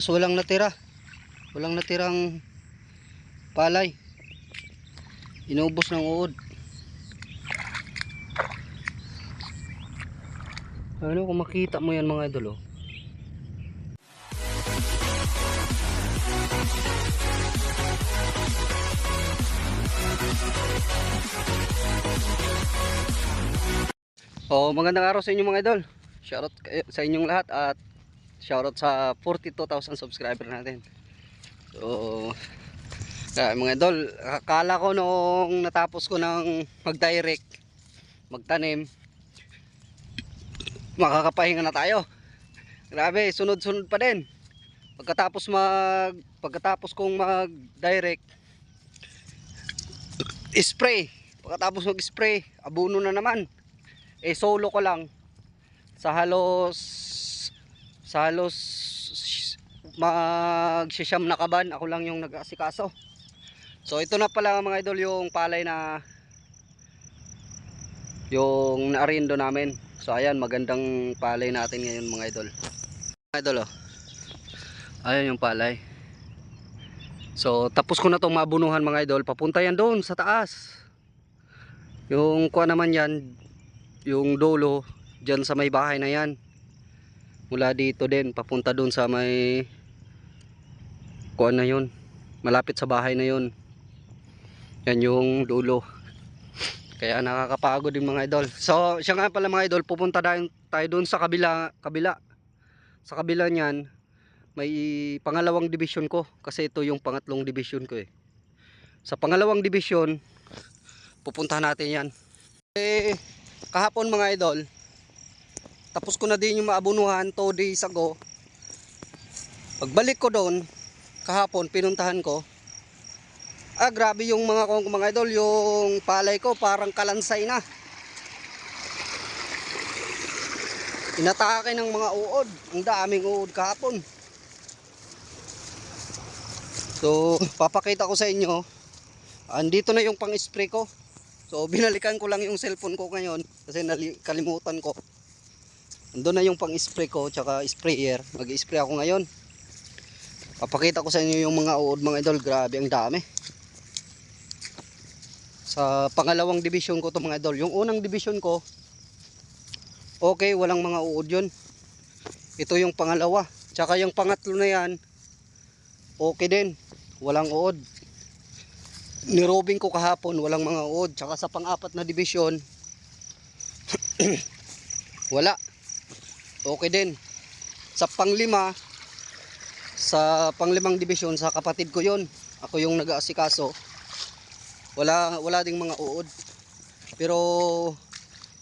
So, walang natira. Walang natirang palay. Inubos ng uod. Ano kung makita mo yan mga idol oh. Oh, magandang araw sa inyo mga idol. Shoutout sa inyong lahat at shoutout sa 42,000 subscriber natin. So, kaya mga idol, akala ko noong natapos ko ng mag-direct, magtanim, makakapahinga na tayo. Grabe, sunod-sunod pa din. Pagkatapos mag pagkatapos kong mag-direct spray. Pagkatapos mag-spray, abuno na naman. Eh solo ko lang sa halos sa halos magsisyam na kaban. Ako lang yung nag-asikaso. So ito na pala mga idol yung palay na yung naarindo namin. So ayan magandang palay natin ngayon mga idol. Mga idol oh. Ayan yung palay. So tapos ko na itong mabunuhan mga idol. Papunta yan doon sa taas. Yung kuha naman yan yung dolo dyan sa may bahay na yan mula dito din papunta doon sa may kuan na yun malapit sa bahay na yun. Yan yung dulo. Kaya nakakapagod din mga idol. So siya nga pala mga idol pupunta tayo, tayo doon sa kabila kabila. Sa kabila niyan may pangalawang division ko kasi ito yung pangatlong division ko eh. Sa pangalawang division pupuntahan natin yan. Eh kahapon mga idol tapos ko na din yung maabunuhan 2 days ago. Pagbalik ko doon kahapon pinuntahan ko. Ah grabe yung mga kong mga idol yung palay ko parang kalansay na. Inatake ng mga uod. Ang daming uod kahapon. So papakita ko sa inyo. Andito na yung pang spray ko. So binalikan ko lang yung cellphone ko ngayon kasi kalimutan ko. Ando na yung pang spray ko tsaka sprayer. Mag-spray ako ngayon. Papakita ko sa inyo yung mga uod mga idol. Grabe ang dami. Sa pangalawang division ko to mga idol. Yung unang division ko okay walang mga uod yun. Ito yung pangalawa. Tsaka yung pangatlo na yan okay din. Walang uod nirobing ko kahapon walang mga uod tsaka sa pang-apat na division wala okay din. Sa panglima sa panglimang division sa kapatid ko yon ako yung nag-aasikaso. Wala wala ding mga uod. Pero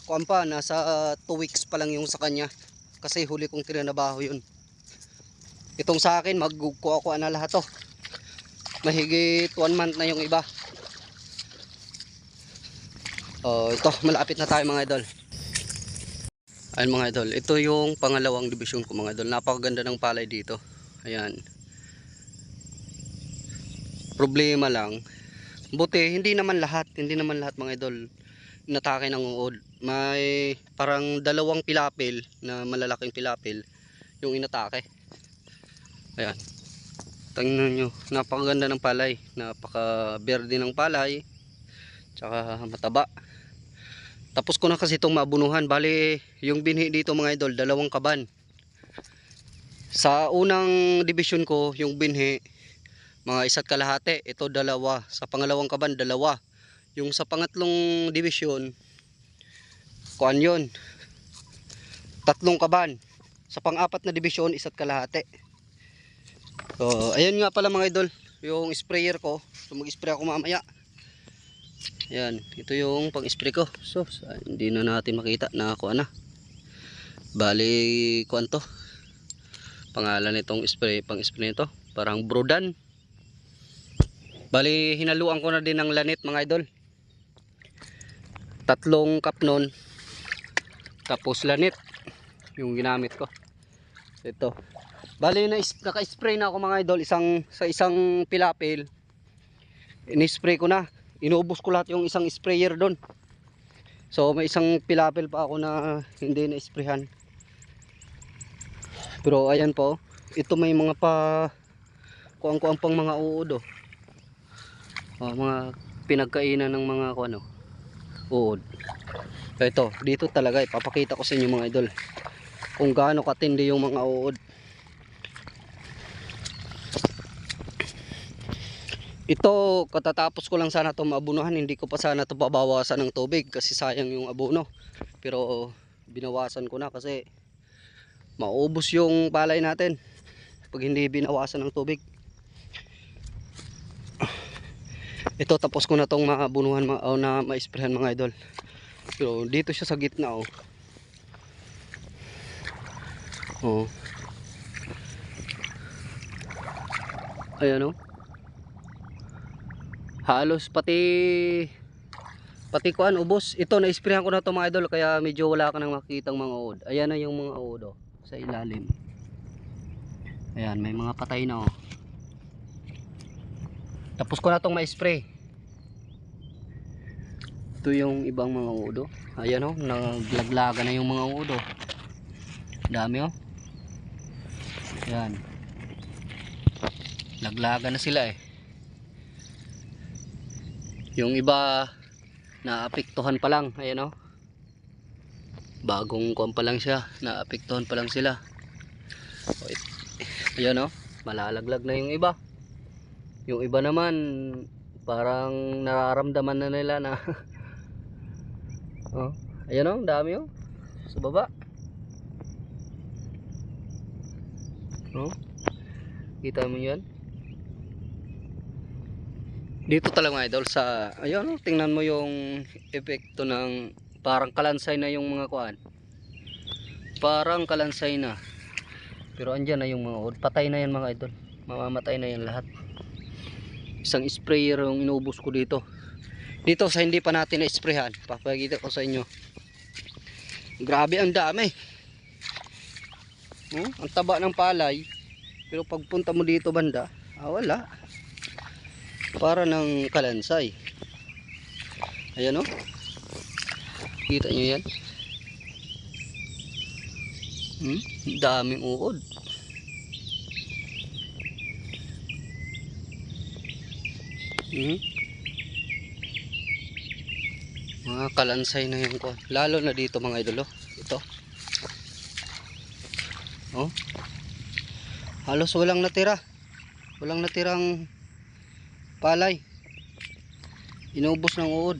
kuan pa nasa 2 weeks pa lang yung sa kanya. Kasi huli kong tinanabaho yun. Itong sa akin magkukuha ko na lahat to mahigit 1 month na yung iba. Oh ito malapit na tayo mga idol ayun mga idol. Ito yung pangalawang division ko mga idol. Napakaganda ng palay dito. Ayan. Problema lang. Buti hindi naman lahat. Hindi naman lahat mga idol inatake ng uod. May parang dalawang pilapil na malalaking pilapil yung inatake. Ayan. Tingnan nyo, napakaganda ng palay. Napaka berde ng palay. Tsaka mataba. Tapos ko na kasi itong mabunuhan. Bali, yung binhi dito mga idol, dalawang kaban. Sa unang division ko, yung binhi, mga isa't kalahati. Ito dalawa. Sa pangalawang kaban, dalawa. Yung sa pangatlong division, kuan yun. Tatlong kaban. Sa pang-apat na division, isa't kalahati. So, ayun nga pala mga idol, yung sprayer ko. So, mag-spray ako mamaya. Yan, ito yung pang-spray ko. So, hindi na natin makita na ako na. Bali, kuan. Pangalan nitong spray, pang-spray nito. Parang Brodan. Bali, hinaluan ko na din ng lanit mga idol. Tatlong cup nun. Tapos lanit. Yung ginamit ko. Ito. Bali na naka-spray na ako mga idol isang sa isang pilapil. Ini-spray ko na. Inubos ko lahat yung isang sprayer doon. So may isang pilapil pa ako na hindi na-sprayhan. Pero ayan po. ito may mga pa kuang-kuang pang mga uod oh. Oh, mga pinagkainan ng mga ano, uod. So ito, dito talaga ipapakita ko sa inyo mga idol kung gaano katindi yung mga uod. Ito, katatapos ko lang sana ito maabunuhan, hindi ko pa sana ito babawasan ng tubig kasi sayang yung abono. Pero binawasan ko na kasi maubos yung palay natin pag hindi binawasan ng tubig. Ito tapos ko na tong maabunuhan ma o na ma-sprayhan mga idol. Pero dito siya sa gitna oh. Oh. Ayan oh. Halos pati pati kuan ubos. Ito na-sprayhan ko na to mga idol kaya medyo wala ka nang makitang mga uod. Ayan na yung mga uod oh, sa ilalim. Ayan, may mga patay na oh. Tapos ko na tong ma-spray. Ito yung ibang mga udo. Ayan oh, naglaglaga na yung mga udo. Dami oh. Ayan. Laglaga na sila eh. Yung iba naapektuhan pa lang, ayan oh. Bagong kuwan pa lang siya, naapektuhan pa lang sila. O, Ayan oh, malalaglag na yung iba. Yung iba naman parang nararamdaman na nila na oh, ayan ang dami oh. Sa baba. Oh. Kita mo 'yan? Dito talaga mga idol sa ayun oh, tingnan mo yung epekto ng parang kalansay na yung mga kuan. Parang kalansay na. Pero andyan na yung mga uod. Patay na yan mga idol. Mamamatay na yan lahat. Isang sprayer yung inubos ko dito. Dito sa hindi pa natin na-sprayhan. Papakita ko sa inyo. Grabe ang dami. Oh, ang taba ng palay. Pero pagpunta mo dito banda, ah, wala. Para ng kalansay. Ayan o. Kita nyo yan? Hmm? Daming uod. Hmm? Mga kalansay na yung ko. Lalo na dito mga idolo. Ito. Oh. Halos walang natira. Walang natirang palay. Inubos ng uod.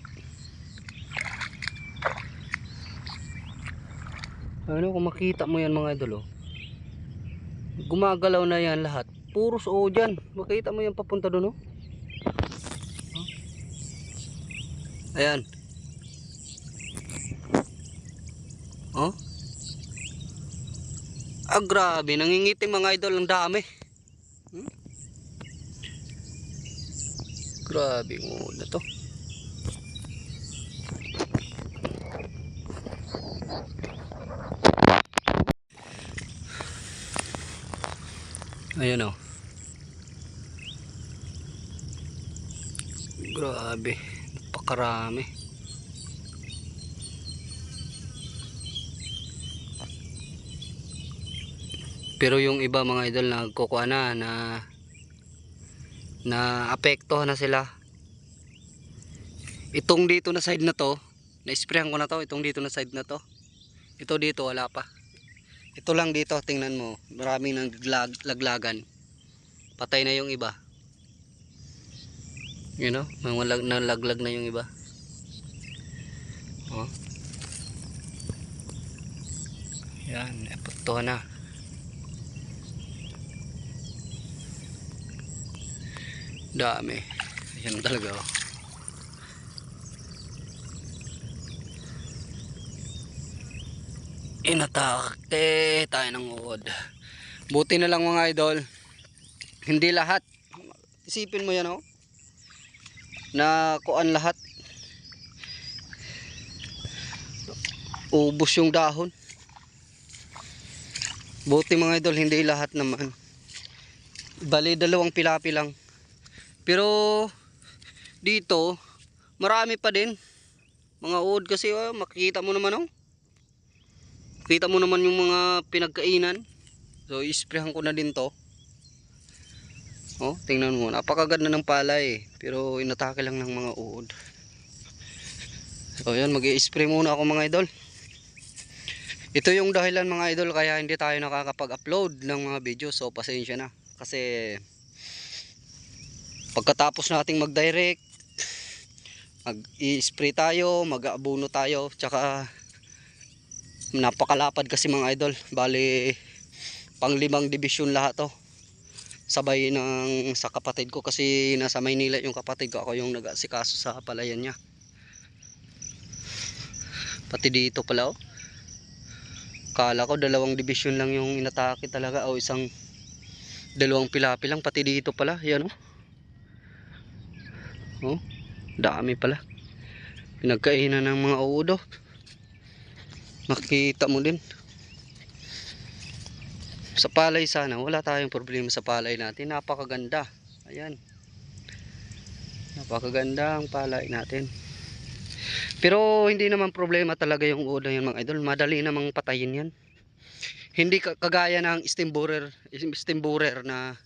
Ano kung makita mo yan mga idol oh. Gumagalaw na yan lahat. Puros oo dyan. Makita mo yan papunta doon. Oh. Ayan. Oh. Ah grabe. Nangingitim mga idol. Ang dami. Grabe mo na to. Ayan o. Grabe. Napakarami. Pero yung iba mga idol nagkukuha na na na apekto na sila. Itong dito na side na to, na-sprayan ko na to, itong dito na side na to. Ito dito wala pa. Ito lang dito, tingnan mo. Maraming naglag, laglagan. Patay na yung iba. You know, mga lag, nalaglag na yung iba. Oh. Yan, epekto na. Dami. Yan talaga oh. Inatake tayo ng uod. Buti na lang mga idol. Hindi lahat. Isipin mo yan oh. Na kuan lahat. Ubos yung dahon. Buti mga idol, hindi lahat naman. Bali dalawang pilapi lang. Pero dito marami pa din. Mga uod kasi oh, makikita mo naman oh. Kita mo naman yung mga pinagkainan. So, isprehan ko na din to. Oh, tingnan mo. Napakaganda ng palay. Pero inatake lang ng mga uod. So, yan. mag spray muna ako mga idol. Ito yung dahilan mga idol kaya hindi tayo nakakapag-upload ng mga video. So, pasensya na. Kasi, pagkatapos nating mag-direct, mag-i-spray tayo, mag-aabuno tayo, tsaka napakalapad kasi mga idol. Bali, pang limang division lahat to. Sabay ng sa kapatid ko kasi nasa Maynila yung kapatid ko. Ako yung nag-asikaso sa palayan niya. Pati dito pala oh. Kala ko dalawang division lang yung inatake talaga o isang dalawang pilapi lang. Pati dito pala yan oh oh dami pala. Pinagkainan ng mga udo makita mo din. Sa palay sana wala tayong problema sa palay natin. Napakaganda. Ayan. Napakaganda ang palay natin. Pero hindi naman problema talaga yung udo yan mga idol. Madali namang patayin yan. Hindi ka- kagaya ng steam borer steam borer na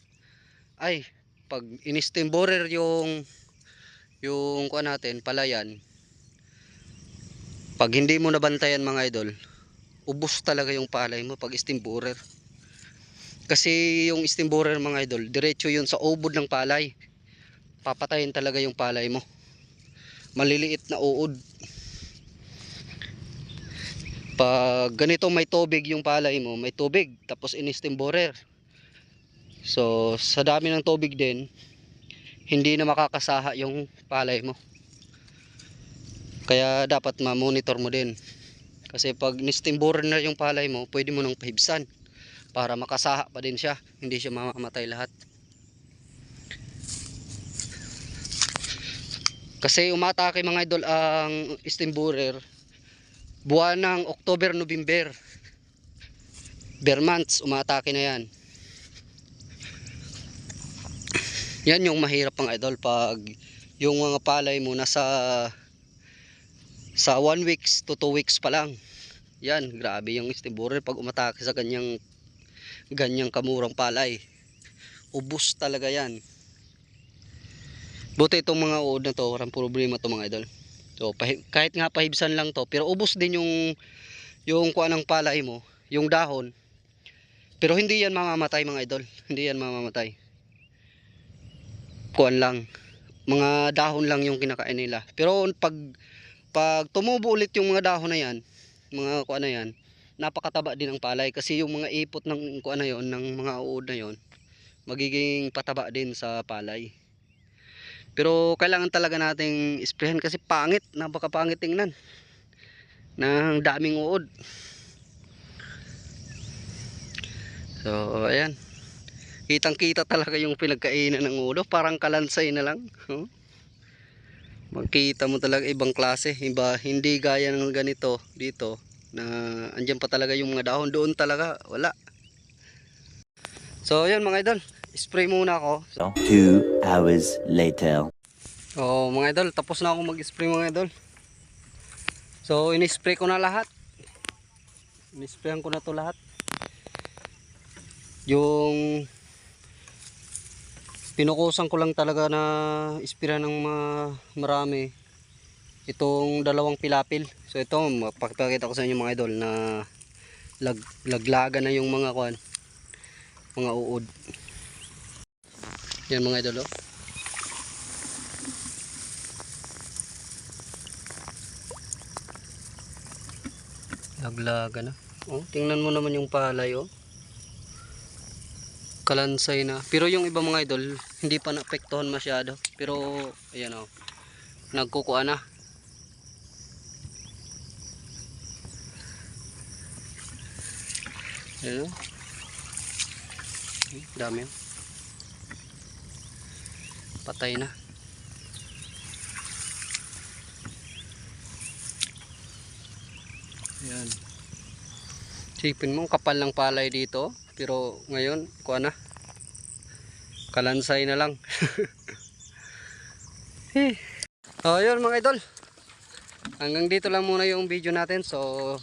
ay pag in steam borer yung yung kuha natin palayan pag hindi mo nabantayan mga idol ubos talaga yung palay mo pag steam borer kasi yung steam borer mga idol, diretso yun sa ubod ng palay. Papatayin talaga yung palay mo. Maliliit na uod. Pag ganito may tubig yung palay mo, may tubig, tapos in steam borer. So, sa dami ng tubig din, hindi na makakasaha yung palay mo. Kaya dapat ma-monitor mo din. Kasi pag ni-steam borer na yung palay mo, pwede mo nang pahibsan para makasaha pa din siya hindi siya mamamatay lahat kasi umatake mga idol ang steam borer buwan ng October, November bare months umatake na yan yan yung mahirap pang idol pag yung mga palay mo nasa sa 1 weeks to 2 weeks pa lang. Yan grabe yung steam borer pag umatake sa ganyang ganyang kamurang palay. Ubos talaga yan. Buti itong mga uod na to walang problema to mga idol. So kahit nga pahibsan lang to pero ubos din yung yung kuha ng palay mo yung dahon. Pero hindi yan mamamatay mga idol. Hindi yan mamamatay kuan lang. Mga dahon lang yung kinakain nila. Pero pag pag tumubo ulit yung mga dahon na yan mga kuan na yan napakataba din ang palay. Kasi yung mga ipot ng kuan na yon ng mga uod na yon magiging pataba din sa palay. Pero kailangan talaga nating isprehan kasi pangit. Napakapangit tingnan ng daming uod. So ayan kitang kita talaga yung pinagkainan ng udo parang kalansay na lang oh. makita mo talaga ibang klase. Iba hindi gaya ng ganito dito na andyan pa talaga yung mga dahon. Doon talaga wala. So yun mga idol. Spray muna ako. So, two hours later. so mga idol tapos na ako mag spray mga idol. So in-spray ko na lahat. In-sprayan ko na to lahat. Yung pinukusan ko lang talaga na ispira ng marami. Itong dalawang pilapil. So ito mapakita ko sa inyo mga idol na lag, laglaga na yung mga kwan mga uod. Yan mga idol oh. laglaga na. Oh, tingnan mo naman yung palay oh kalansay na pero yung iba mga idol hindi pa naapektuhan masyado pero ayan oh nagkukuha na Ayan o. Hmm, Dami o. Patay na. Ayan. Sipin mo, kapal ng palay dito. Pero ngayon, kuha na. Kalansay na lang. eh. Oh, yun mga idol. Hanggang dito lang muna yung video natin. So,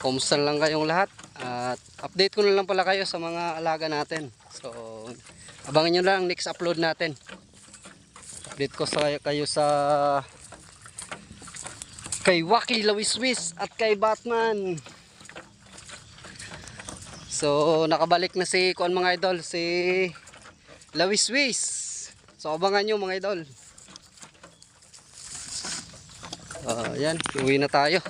kumusta lang kayong lahat. Ah, At update ko na lang pala kayo sa mga alaga natin. So, abangan nyo lang next upload natin. Update ko sa kayo sa kay Waki Lawiswis at kay Batman. So, nakabalik na si kuan mga idol, si Lawiswis. So, abangan nyo mga idol. Ah, yan, uwi na tayo.